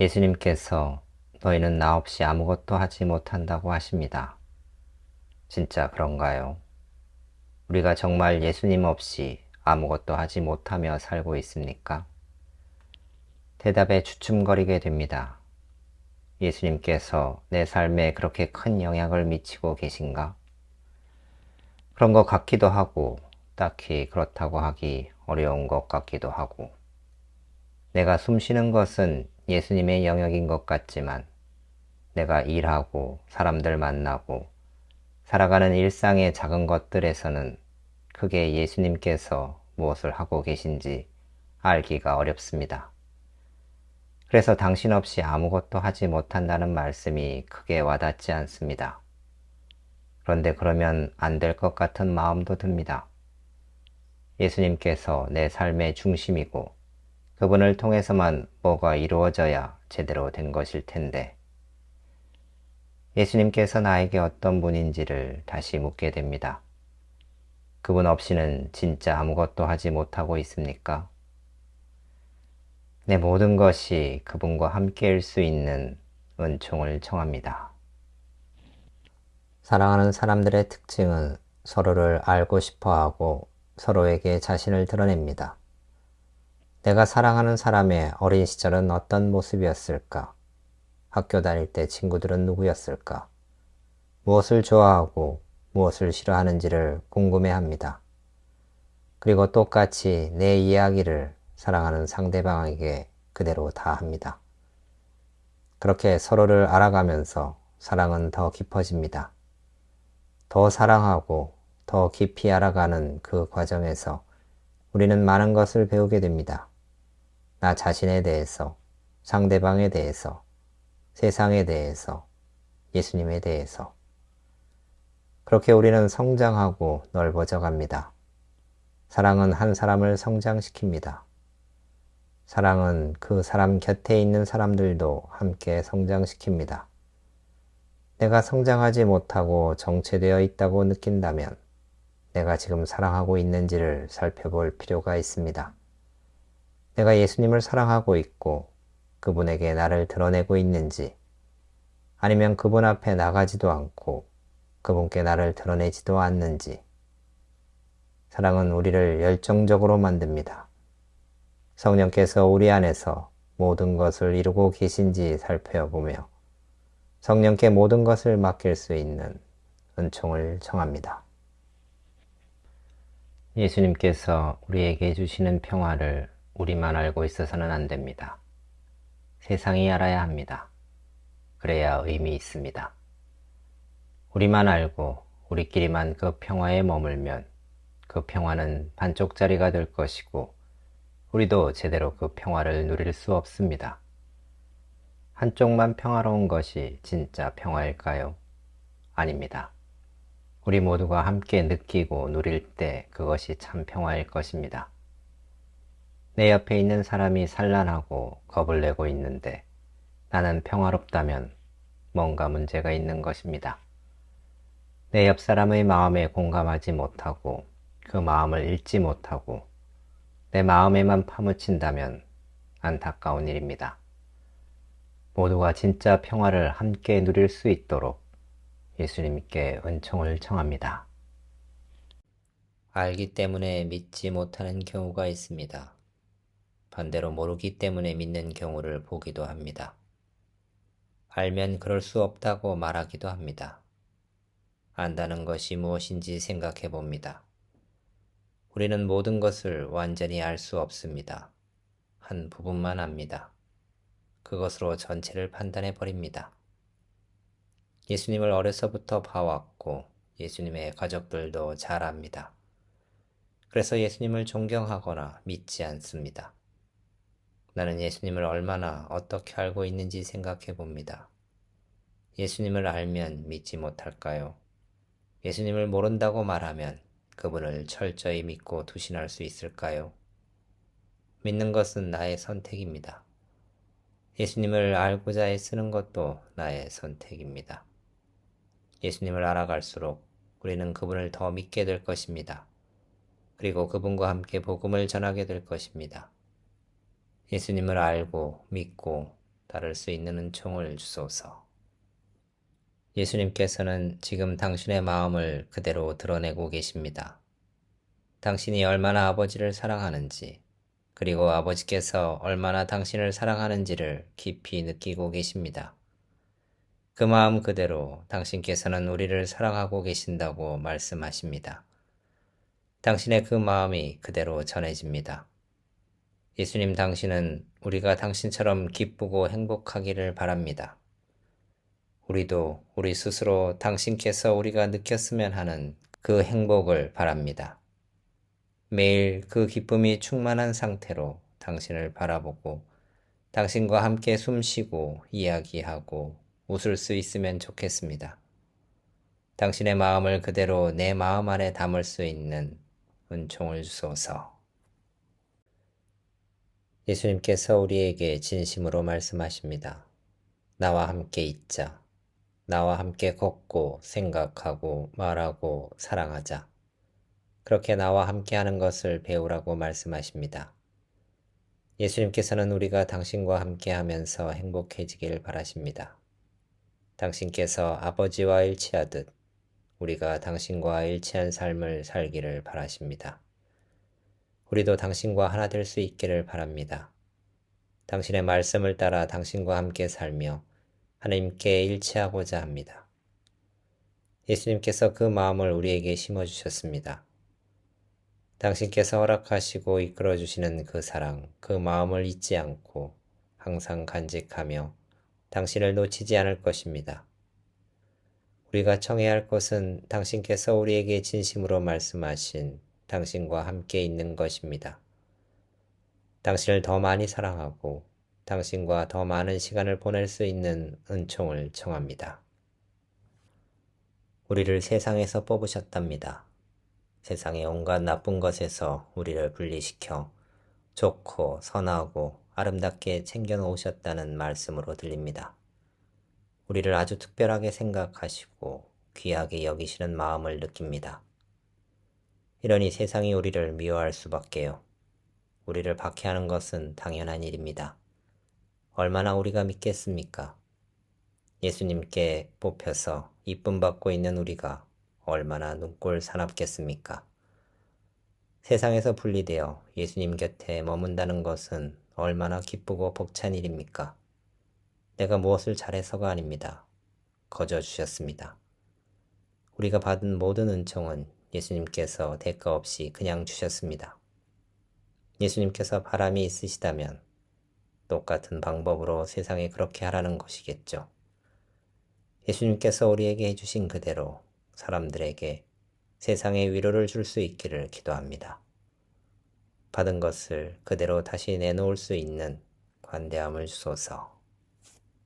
예수님께서 너희는 나 없이 아무것도 하지 못한다고 하십니다. 진짜 그런가요? 우리가 정말 예수님 없이 아무것도 하지 못하며 살고 있습니까? 대답에 주춤거리게 됩니다. 예수님께서 내 삶에 그렇게 큰 영향을 미치고 계신가? 그런 것 같기도 하고, 딱히 그렇다고 하기 어려운 것 같기도 하고, 내가 숨 쉬는 것은 예수님의 영역인 것 같지만, 내가 일하고, 사람들 만나고, 살아가는 일상의 작은 것들에서는 크게 예수님께서 무엇을 하고 계신지 알기가 어렵습니다. 그래서 당신 없이 아무것도 하지 못한다는 말씀이 크게 와닿지 않습니다. 그런데 그러면 안 될 것 같은 마음도 듭니다. 예수님께서 내 삶의 중심이고 그분을 통해서만 뭐가 이루어져야 제대로 된 것일 텐데 예수님께서 나에게 어떤 분인지를 다시 묻게 됩니다. 그분 없이는 진짜 아무것도 하지 못하고 있습니까? 내 모든 것이 그분과 함께일 수 있는 은총을 청합니다. 사랑하는 사람들의 특징은 서로를 알고 싶어 하고 서로에게 자신을 드러냅니다. 내가 사랑하는 사람의 어린 시절은 어떤 모습이었을까? 학교 다닐 때 친구들은 누구였을까? 무엇을 좋아하고 무엇을 싫어하는지를 궁금해 합니다. 그리고 똑같이 내 이야기를 사랑하는 상대방에게 그대로 다 합니다. 그렇게 서로를 알아가면서 사랑은 더 깊어집니다. 더 사랑하고 더 깊이 알아가는 그 과정에서 우리는 많은 것을 배우게 됩니다. 나 자신에 대해서, 상대방에 대해서, 세상에 대해서, 예수님에 대해서. 그렇게 우리는 성장하고 넓어져 갑니다. 사랑은 한 사람을 성장시킵니다. 사랑은 그 사람 곁에 있는 사람들도 함께 성장시킵니다. 내가 성장하지 못하고 정체되어 있다고 느낀다면 내가 지금 사랑하고 있는지를 살펴볼 필요가 있습니다. 내가 예수님을 사랑하고 있고 그분에게 나를 드러내고 있는지 아니면 그분 앞에 나가지도 않고 그분께 나를 드러내지도 않는지 사랑은 우리를 열정적으로 만듭니다. 성령께서 우리 안에서 모든 것을 이루고 계신지 살펴보며 성령께 모든 것을 맡길 수 있는 은총을 청합니다. 예수님께서 우리에게 주시는 평화를 우리만 알고 있어서는 안 됩니다. 세상이 알아야 합니다. 그래야 의미 있습니다. 우리만 알고 우리끼리만 그 평화에 머물면 그 평화는 반쪽짜리가 될 것이고 우리도 제대로 그 평화를 누릴 수 없습니다. 한쪽만 평화로운 것이 진짜 평화일까요? 아닙니다. 우리 모두가 함께 느끼고 누릴 때 그것이 참 평화일 것입니다. 내 옆에 있는 사람이 산란하고 겁을 내고 있는데 나는 평화롭다면 뭔가 문제가 있는 것입니다. 내 옆 사람의 마음에 공감하지 못하고 그 마음을 읽지 못하고 내 마음에만 파묻힌다면 안타까운 일입니다. 모두가 진짜 평화를 함께 누릴 수 있도록 예수님께 은총을 청합니다. 알기 때문에 믿지 못하는 경우가 있습니다. 반대로 모르기 때문에 믿는 경우를 보기도 합니다. 알면 그럴 수 없다고 말하기도 합니다. 안다는 것이 무엇인지 생각해 봅니다. 우리는 모든 것을 완전히 알 수 없습니다. 한 부분만 압니다. 그것으로 전체를 판단해 버립니다. 예수님을 어려서부터 봐왔고 예수님의 가족들도 잘 압니다. 그래서 예수님을 존경하거나 믿지 않습니다. 나는 예수님을 얼마나 어떻게 알고 있는지 생각해 봅니다. 예수님을 알면 믿지 못할까요? 예수님을 모른다고 말하면 그분을 철저히 믿고 투신할 수 있을까요? 믿는 것은 나의 선택입니다. 예수님을 알고자 애쓰는 것도 나의 선택입니다. 예수님을 알아갈수록 우리는 그분을 더 믿게 될 것입니다. 그리고 그분과 함께 복음을 전하게 될 것입니다. 예수님을 알고 믿고 따를 수 있는 은총을 주소서. 예수님께서는 지금 당신의 마음을 그대로 드러내고 계십니다. 당신이 얼마나 아버지를 사랑하는지, 그리고 아버지께서 얼마나 당신을 사랑하는지를 깊이 느끼고 계십니다. 그 마음 그대로 당신께서는 우리를 사랑하고 계신다고 말씀하십니다. 당신의 그 마음이 그대로 전해집니다. 예수님 당신은 우리가 당신처럼 기쁘고 행복하기를 바랍니다. 우리도 우리 스스로 당신께서 우리가 느꼈으면 하는 그 행복을 바랍니다. 매일 그 기쁨이 충만한 상태로 당신을 바라보고 당신과 함께 숨쉬고 이야기하고 웃을 수 있으면 좋겠습니다. 당신의 마음을 그대로 내 마음 안에 담을 수 있는 은총을 주소서. 예수님께서 우리에게 진심으로 말씀하십니다. 나와 함께 있자. 나와 함께 걷고 생각하고 말하고 사랑하자. 그렇게 나와 함께 하는 것을 배우라고 말씀하십니다. 예수님께서는 우리가 당신과 함께 하면서 행복해지길 바라십니다. 당신께서 아버지와 일치하듯 우리가 당신과 일치한 삶을 살기를 바라십니다. 우리도 당신과 하나 될 수 있기를 바랍니다. 당신의 말씀을 따라 당신과 함께 살며 하나님께 일치하고자 합니다. 예수님께서 그 마음을 우리에게 심어주셨습니다. 당신께서 허락하시고 이끌어 주시는 그 사랑, 그 마음을 잊지 않고 항상 간직하며 당신을 놓치지 않을 것입니다. 우리가 청해야 할 것은 당신께서 우리에게 진심으로 말씀하신 당신과 함께 있는 것입니다. 당신을 더 많이 사랑하고 당신과 더 많은 시간을 보낼 수 있는 은총을 청합니다. 우리를 세상에서 뽑으셨답니다. 세상의 온갖 나쁜 것에서 우리를 분리시켜 좋고 선하고 아름답게 챙겨 놓으셨다는 말씀으로 들립니다. 우리를 아주 특별하게 생각하시고 귀하게 여기시는 마음을 느낍니다. 이러니 세상이 우리를 미워할 수밖에요. 우리를 박해하는 것은 당연한 일입니다. 얼마나 우리가 믿겠습니까? 예수님께 뽑혀서 이쁨 받고 있는 우리가 얼마나 눈꼴 사납겠습니까? 세상에서 분리되어 예수님 곁에 머문다는 것은 얼마나 기쁘고 벅찬 일입니까? 내가 무엇을 잘해서가 아닙니다. 거저 주셨습니다. 우리가 받은 모든 은총은 예수님께서 대가 없이 그냥 주셨습니다. 예수님께서 바람이 있으시다면 똑같은 방법으로 세상에 그렇게 하라는 것이겠죠. 예수님께서 우리에게 해주신 그대로 사람들에게 세상에 위로를 줄 수 있기를 기도합니다. 받은 것을 그대로 다시 내놓을 수 있는 관대함을 주소서.